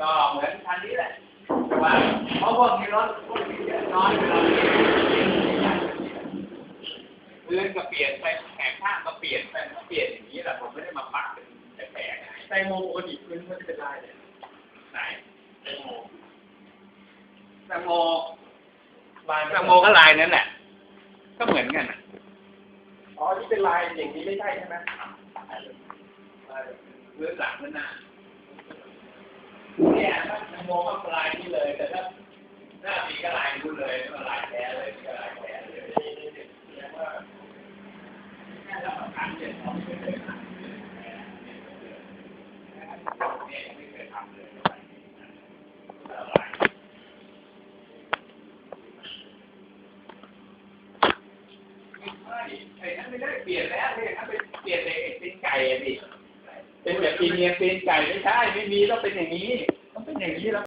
ก็เหมือนคันนี้แหละแต่ว่าเพราะพวกนี้รถพวกนี้เยอะน้อยเวลาเปลี่ยนพื้นก็เปลี่ยนไปแขกข้างก็เปลี่ยนไปก็เปลี่ยนอย่างนี้แหละผมไม่ได้มาปักเป็นแผลๆนะแตงโมปกติพื้นมันจะเป็นลายเนี่ยไหนแตงโมแตงโมลายแตงโมก็ลายนั้นแหละก็เหมือนกันน่ะอ๋อที่เป็นลายอย่างนี้ไม่ใช่ใช่ไหม พื้นหลังพื้นหน้าเนี่ยถ้าแตงโมก็ลายนี้เลย แต่ถ้าหน้ามีก็ลายนู้นเลยก็ลายแท้เลยก็ลายแท้เลยเรียกว่าแค่รับประกันเจ็ดของไม่เคยทำเนี่ยไม่เคยทำเลยลายไม่ไอ้นั้นไม่ได้เปลี่ยนแล้วเนี่ยถ้าไปเปลี่ยนในไอ้ตีนไก่อะดิ เป็นแบบปีเนียปีนไก่ไม่ใช่ไม่มีต้องเป็นอย่างนี้ต้องเป็นอย่างนี้แล้ว